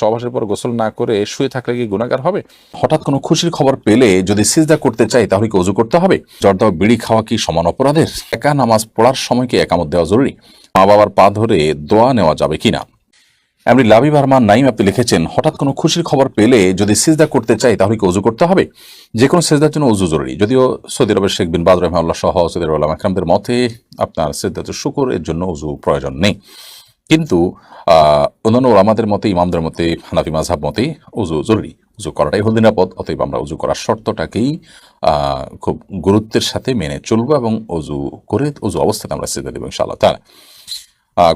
সহবাসের পর গোসল না করে শুয়ে থাকলে কি গুণাগার হবে? হঠাৎ কোনো খুশির খবর পেলে যদি সিজদা করতে চাই, তাহলে কি অজু করতে হবে? জর্দা বিড়ি খাওয়া কি সমান অপরাধের? একা নামাজ পড়ার সময় কি একামত দেওয়া জরুরি? মা বাবার পা ধরে দোয়া নেওয়া যাবে কিনা এমনি লাভি ভার্মা নাইম আপনি লিখেছেন, হঠাৎ কোনো খুশির খবর পেলে যদি সিজদা করতে চাই, তাহলে কি অজু করতে হবে? যে কোনো সিজদার জন্য অজু জরুরি। যদিও সৌদি আরবের শেখ বিন বাদ রহমাল্লাহ সহ সৌদি আরব আকরামদের মতে আপনার সিজদাতুল শুকুর, এর জন্য অজু প্রয়োজন নেই। কিন্তু অন্যান্য ওলামাদের মতে, ইমামদের মতে, হানাফি মাঝহাব মতে উজু জরুরি। উজু করাটাই হল নিরাপদ, অতএব আমরা উজু করার শর্তটাকেই খুব গুরুত্বের সাথে মেনে চলবো এবং উজু করে উজু অবস্থাতে আমরা সিদ্ধা দেবো ইনশাআল্লাহ তারা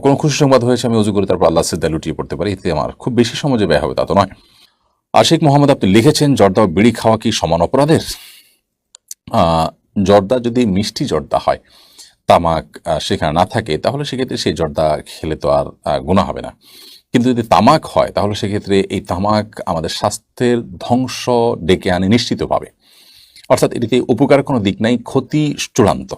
কোনো খুশি সংবাদ হয়েছে, আমি উজু করে, তারপর আল্লাহ সিদ্ধা লুটিয়ে পড়তে পারি, এতে আমার খুব বেশি সমাজে ব্যয় হবে তা তো নয়। আশিক মোহাম্মদ, আপনি লিখেছেন, জর্দা বিড়ি খাওয়া কি সমান অপরাধের? জর্দা যদি মিষ্টি জর্দা হয় তামাক সেখানে না থাকে, তাহলে সেক্ষেত্রে সেই জর্দা খেলে তো আর গুণা হবে না। কিন্তু যদি তামাক হয়, তাহলে সেক্ষেত্রে এই তামাক আমাদের স্বাস্থ্যের ধ্বংস ডেকে আনে নিশ্চিতভাবে। অর্থাৎ এটিতে উপকার কোনো দিক নাই, ক্ষতি চূড়ান্ত।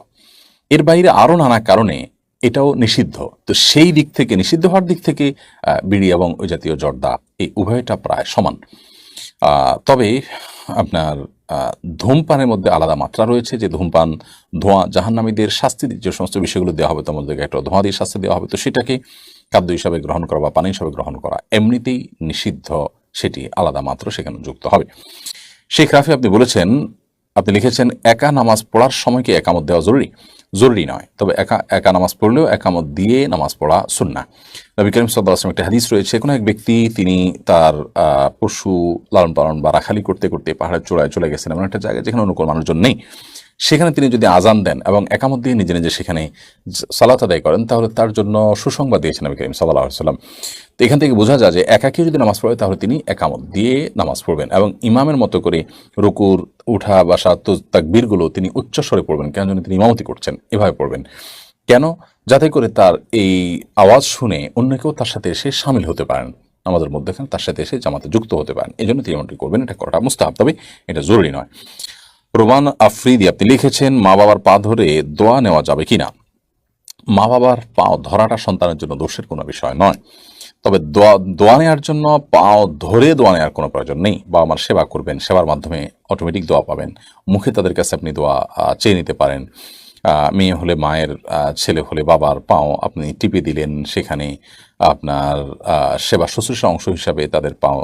এর বাইরে আরও নানা কারণে এটাও নিষিদ্ধ। তো সেই দিক থেকে, নিষিদ্ধ হওয়ার দিক থেকে বিড়ি এবং ওই জাতীয় জর্দা, এই উভয়টা প্রায় সমান। তবে আপনার ধূমপানের মধ্যে আলাদা মাত্রা রয়েছে, যে ধূমপান, ধোঁয়া, জাহান্নামীদের শাস্তি যে সমস্ত বিষয়গুলো দেওয়া হবে তার মধ্যে একটা ধোঁয়া দিয়ে শাস্তি দেওয়া হবে, তো সেটাকে খাদ্য হিসাবে গ্রহণ করা বা পানি হিসাবে গ্রহণ করা এমনিতেই নিষিদ্ধ, সেটি আলাদা মাত্র সেখানে যুক্ত হবে। শেখ রাফি আপনি বলেছেন, আপনি লিখেছেন, একা নামাজ পড়ার সময় কি একামত দেওয়া জরুরি। জরুরি নয়। তবে একা একা নামাজ পড়লেও একামত দিয়ে নামাজ পড়া সুন্না নবী করিম সাল্লাহ আসলাম একটা হাদিস রয়েছে, কোনো এক ব্যক্তি তিনি তার পশু লালন পালন বা রাখালি করতে করতে পাহাড়ের চূড়ায় চলে গেছেন, এমন একটা জায়গায় যেখানে অনুকূল মানুষজন নেই। সেখানে তিনি যদি আজান দেন এবং একামত দিয়ে নিজে নিজে সেখানে সালাত আদায় করেন, তাহলে তার জন্য সুসংবাদ দিয়েছেন নবী করিম সাল্লাহ সাল্লাম তো এখান থেকে বোঝা যায় যে একাকে যদি নামাজ পড়ে, তাহলে তিনি একামত দিয়ে নামাজ পড়বেন এবং ইমামের মতো করে রুকুর, উঠা বা সাত তাকবীরগুলো তিনি উচ্চ স্বরে পড়বেন, কেন যেন তিনি ইমামতি করছেন, এভাবে পড়বেন। কেন? যাতে করে তার এই আওয়াজ শুনে অন্য কেউ তার সাথে এসে সামিল হতে পারেন আমাদের মধ্যেখানে তার সাথে এসে জামাতে যুক্ত হতে পারেন। এই জন্য তিনি এমনটি করবেন, এটা করাটা মুস্তাহাব, তবে এটা জরুরি নয়। রোমান আফ্রিদি আপনি লিখেছেন, মা বাবার পা ধরে দোয়া নেওয়া যাবে কিনা? মা বাবার পা ধরাটা সন্তানের জন্য দোষের কোনো বিষয় নয়। তবে দোয়া দোয়া নেওয়ার জন্য পাও ধরে দোয়া নেওয়ার কোনো প্রয়োজন নেই। বাবা মার সেবা করবেন, সেবার মাধ্যমে অটোমেটিক দোয়া পাবেন। মুখে তাদের কাছে আপনি দোয়া চেয়ে নিতে পারেন। মেয়ে হলে মায়ের ছেলে হলে বাবার পাও আপনি টিপে দিলেন। সেখানে আপনার সেবা শুশ্রূষা অংশ হিসাবে তাদের পাও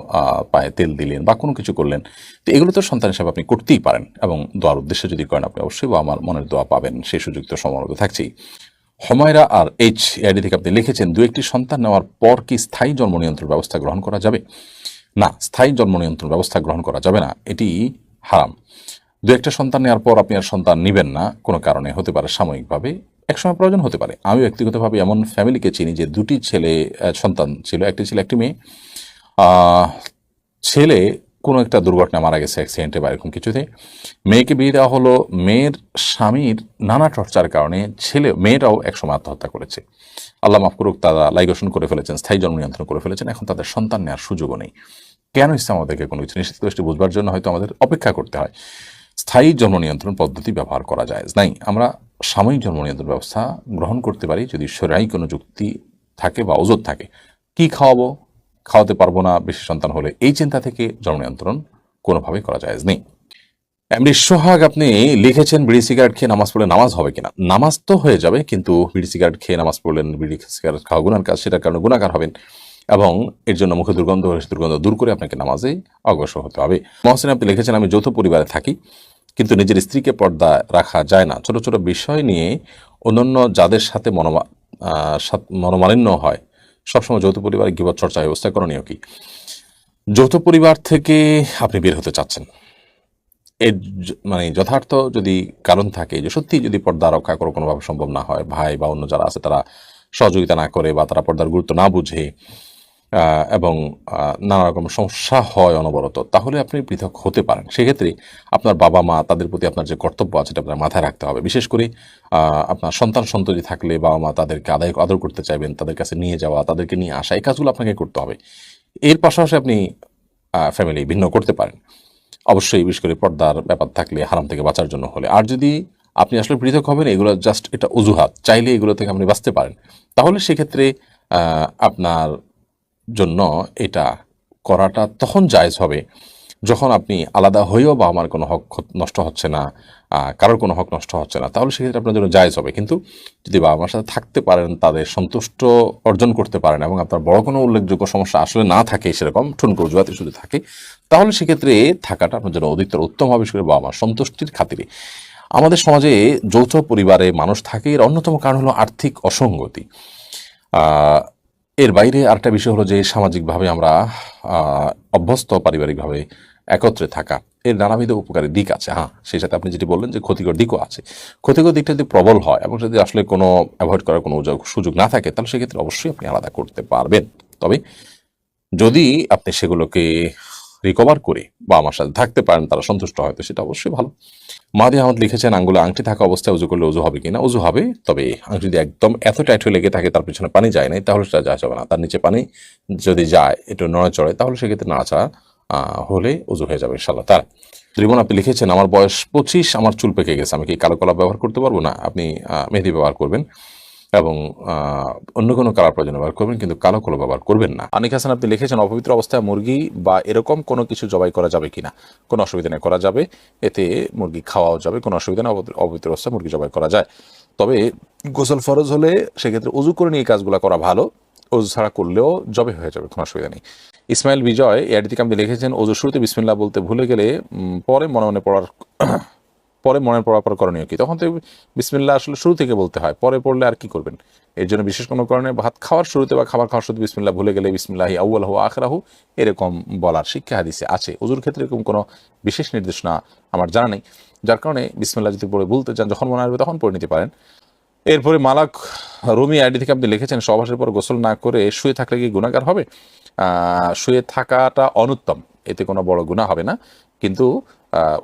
পায়ে তেল দিলেন বা কোনো কিছু করলেন। তো এগুলো তো সন্তান হিসাবে আপনি করতেই পারেন এবং দোয়ার উদ্দেশ্যে যদি করেন আপনি অবশ্যই বা আমার মনের দোয়া পাবেন। সেই সুযোগ তো সমানত হমায়রা আর এইচ এআইডি থেকে আপনি লিখেছেন, দু একটি সন্তান নেওয়ার পর কি স্থায়ী জন্ম নিয়ন্ত্রণ ব্যবস্থা গ্রহণ করা যাবে? না, স্থায়ী জন্ম নিয়ন্ত্রণ ব্যবস্থা গ্রহণ করা যাবে না। এটি হারাম। দু একটা সন্তান নেওয়ার পর আপনি আর সন্তান নেবেন না, কোনো কারণে, হতে পারে সাময়িকভাবে। একসময় প্রয়োজন হতে পারে। আমি ব্যক্তিগতভাবে এমন ফ্যামিলিকে চিনি যে দুটি ছেলে সন্তান ছিল, একটি ছিল, একটি মেয়ে। ছেলে কোনো একটা দুর্ঘটনা মারা গেছে অ্যাক্সিডেন্টে বা এরকম কিছুতে। মেয়েকে বিয়ে দেওয়া হলো, মেয়ের স্বামীর নানা চর্চার কারণে ছেলে মেয়েরাও একসময় আত্মহত্যা করেছে। আল্লাহ মাফ করুক, তারা লাইগেশন করে ফেলেছেন, স্থায়ী জন্ম নিয়ন্ত্রণ করে ফেলেছেন, এখন তাদের সন্তান নেওয়ার সুযোগও নেই। কেন ইসলাম আমাদেরকে কোনো কিছু নিশ্চিত বুঝবার জন্য হয়তো আমাদের অপেক্ষা করতে হয়? স্থায়ী জন্ম নিয়ন্ত্রণ পদ্ধতি ব্যবহার করা যায়। নাই, আমরা সাময়িক জন্ম নিয়ন্ত্রণ ব্যবস্থা গ্রহণ করতে পারি যদি সরাই কোনো যুক্তি থাকে বা ওজোর থাকে। কি খাওয়াবো, খাওয়াতে পারব না, বেশি সন্তান হলে এই চিন্তা থেকে জন্ম নিয়ন্ত্রণ কোনোভাবেই করা যায় নেই। এমনি সোহাগ, আপনি লিখেছেন, বিড়ি সিগারেট খেয়ে নামাজ পড়লে নামাজ হবে কিনা? নামাজ তো হয়ে যাবে, কিন্তু বিড়ি সিগারেট খেয়ে নামাজ পড়লেন, বিড়ি সিগারেট খাওয়া গুনার কাজ, সেটার কারণে গুণাকার হবেন। এবং এর জন্য মুখে দুর্গন্ধ সে দুর্গন্ধ দূর করে আপনাকে নামাজে অগ্রসর হতে হবে। মহসিন, আপনি লিখেছেন, আমি যৌথ পরিবারে থাকি, কিন্তু নিজের স্ত্রীকে পর্দা রাখা যায় না। ছোট ছোট বিষয় নিয়ে অন্যান্য যাদের সাথে মনোমা মনোমালিন্য হয়, সবসময় যৌথ পরিবারে গিবত চর্চা ব্যবস্থা করণীয় কি? যৌথ পরিবার থেকে আপনি বের হতে চাচ্ছেন। এর মানে যথার্থ যদি কারণ থাকে যে সত্যি যদি পর্দা রক্ষা করা কোনোভাবে সম্ভব না হয়, ভাই বা অন্য যারা আছে তারা সহযোগিতা না করে বা তারা পর্দার গুরুত্ব না বুঝে এবং নানা রকম সমস্যা হয় অনবরত, তাহলে আপনি পৃথক হতে পারেন। সেক্ষেত্রে আপনার বাবা মা তাদের প্রতি আপনার যে কর্তব্য আছে, সেটা আপনার মাথায় রাখতে হবে। বিশেষ করে আপনার সন্তান সন্ততি থাকলে বাবা মা তাদেরকে আদায়, আদর করতে চাইবেন, তাদের কাছে নিয়ে যাওয়া, তাদেরকে নিয়ে আসা, এই কাজগুলো আপনাকে করতে হবে। এর পাশাপাশি আপনি ফ্যামিলি ভিন্ন করতে পারেন। অবশ্যই বিশেষ করে পর্দার ব্যাপার থাকলে, হারাম থেকে বাঁচার জন্য হলে। আর যদি আপনি আসলে পৃথক হবেন, এগুলো জাস্ট এটা অজুহাত, চাইলে এগুলো থেকে আপনি বাঁচতে পারেন। তাহলে সেক্ষেত্রে আপনার জন্য এটা করাটা তখন জায়জ হবে। যখন আপনি আলাদা হয়েও বা আমার কোনো হক নষ্ট হচ্ছে না কারোর কোনো হক নষ্ট হচ্ছে না, তাহলে সেক্ষেত্রে আপনার জন্য জায়জ হবে। কিন্তু যদি বাবা মার সাথে থাকতে পারেন, তাদের সন্তুষ্ট অর্জন করতে পারেন এবং আপনার বড় কোনো উল্লেখযোগ্য সমস্যা আসলে না থাকে সেরকম ঠুনকো অজুহাতে শুধু থাকে, তাহলে সেক্ষেত্রে থাকাটা আপনার জন্য অধিকতর উত্তম হবে, বিশেষ বাবা মার সন্তুষ্টির খাতিরে। আমাদের সমাজে যৌথ পরিবারে মানুষ থাকে, এর অন্যতম কারণ হলো আর্থিক অসঙ্গতি। এর বাইরে আরেকটা বিষয় হলো যে সামাজিকভাবে আমরা অভ্যস্ত পারিবারিকভাবে একত্রে থাকা। এর নানাবিধ উপকারী দিক আছে হ্যাঁ। সেই সাথে আপনি যেটি বললেন যে ক্ষতিকর দিকও আছে। ক্ষতিকর দিকটা যদি প্রবল হয় এবং যদি আসলে কোনো অ্যাভয়েড করার কোনো সুযোগ না থাকে, তাহলে সেক্ষেত্রে অবশ্যই আপনি আলাদা করতে পারবেন। তবে যদি আপনি সেগুলোকে রিকভার করে বা আমার সাথে থাকতে পারেন তারা সন্তুষ্ট হয় তো সেটা অবশ্যই ভালো। মাদি আহমদ লিখেছেন আঙ্গুলে আংটি থাকা অবস্থায় উজু করলে উজু হবে কিনা? উজু হবে তবে আংটি যদি একদম এত টাইট হয়ে লেগে থাকে তার পিছনে পানি যায় নাই তাহলে সেটা যায় যাবে না। তার নিচে পানি যদি যায় একটু নড়ে চড়ে তাহলে সেক্ষেত্রে আহ, হলে উজু হয়ে যাবে ইনশাল্লাহ তার ত্রিভুবন আপনি লিখেছেন আমার বয়স পঁচিশ আমার চুল পেকে গেছে আমি কি কালো কলা ব্যবহার করতে পারব? না আপনি মেহেদি ব্যবহার করবেন। এবং অন্য কোনো কালার প্রয়োজন ব্যবহার করবেন, কিন্তু কালো কলো ব্যবহার করবেন না। আনিক হাসান, আপনি লিখেছেন, অপবিত্র অবস্থায় মুরগি বা এরকম কোনো কিছু জবাই করা যাবে কিনা? কোনো অসুবিধা নেই, করা যাবে। এতে মুরগি খাওয়াও যাবে, কোনো অসুবিধা নেই, অপবিত্র- অবস্থায় মুরগি জবাই করা যায়। তবে গোসল ফরজ হলে সেক্ষেত্রে উজু করে নিয়ে কাজগুলো করা ভালো। অজু ছাড়া করলেও জবে হয়ে যাবে, কোনো অসুবিধা নেই। ইসমাইল বিজয় এর দিকে আপনি লিখেছেন অজু শুরুতে বিসমিল্লাহ বলতে ভুলে গেলে পরে মনে মনে পড়ার পরে মনে পড়ার পর করণীয় কি? তখন তো বিসমিল্লা আসলে শুরু থেকে বলতে হয়, পরে পড়লে আর কি করবেন? এর জন্য বিশেষ কোনো কারণে ভাত খাওয়ার শুরুতে বা খাবার খাওয়ার শুরুতে বিসমিল্লাহ ভুলে গেলে বিসমিল্লাহি আউ্ল হু আখরাহু এরকম বলার শিক্ষা হাদিসে আছে। অজুর ক্ষেত্রে এরকম কোনো বিশেষ নির্দেশনা আমার জানা নেই। যার কারণে বিসমিল্লা যদি পড়ে বলতে চান, যখন মনে আসবে তখন পড়ে নিতে পারেন। এরপরে মালাক রুমি আইডি থেকে আপনি লিখেছেন, সহবাসের পর গোসল না করে শুয়ে থাকলে কি গুণাগার হবে? শুয়ে থাকাটা অনুত্তম, এতে কোনো বড় গুণা হবে না। কিন্তু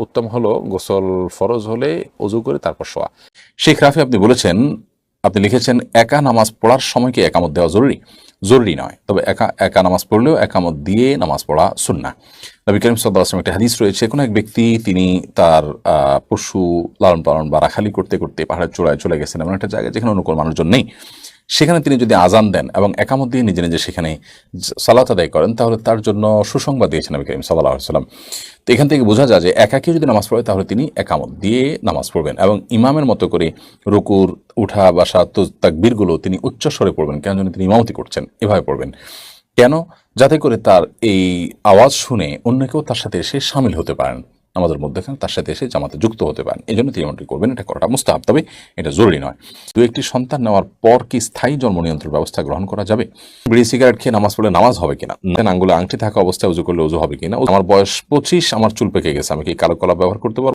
উত্তম হলো গোসল ফরজ হলে অজু করে তারপর শোয়া। শেখ রাফি আপনি বলেছেন, আপনি লিখেছেন, একা নামাজ পড়ার সময় কি একামত দেওয়া জরুরি? জরুরি নয়। তবে একা একা নামাজ পড়লেও একামত দিয়ে নামাজ পড়া সুন্না নবী করিম সাল্লাহ আসলাম একটা হাদিস রয়েছে, কোনো এক ব্যক্তি, তিনি তার পশু লালন পালন বা রাখালি করতে করতে পাহাড়ের চূড়ায় চলে গেছেন, এমন একটা জায়গায় যেখানে অনুকূল মানুষজন নেই। সেখানে তিনি যদি আজান দেন এবং একামত দিয়ে নিজে নিজে সেখানে সালাত আদায় করেন, তাহলে তার জন্য সুসংবাদ দিয়েছেন নবী করিম সাল্লাহ সাল্লাম তো এখান থেকে বোঝা যায় যে একাকে যদি নামাজ পড়ে, তাহলে তিনি একামত দিয়ে নামাজ পড়বেন এবং ইমামের মতো করে রুকুর, উঠা, বাসা তো তাকবীরগুলো তিনি উচ্চ স্বরে পড়বেন কেন যেন তিনি ইমামতি করছেন, এভাবে পড়বেন। কেন? যাতে করে তার এই আওয়াজ শুনে অন্য কেউ তার সাথে এসে সামিল হতে পারেন। আমাদের মধ্যেখানে তার সাথে এসে জামাতে যুক্ত হতে পারেন। এই জন্য তিনি এমনটি করবেন, এটা করাটা মুস্তাহাব। তবে এটা জরুরি নয়। দু একটি সন্তান নেওয়ার পর কি স্থায়ী জন্ম নিয়ন্ত্রণ ব্যবস্থা গ্রহণ করা যাবে? বিড়ি, সিগারেট খেয়ে নামাজ পড়লে নামাজ হবে কিনা? আঙ্গুলে আংটি থাকা অবস্থায় উজু করলে উজু হবে কিনা? আমার বয়স পঁচিশ, আমার চুল পেকে গেছে, আমি কি কালো কলা ব্যবহার করতে পারব?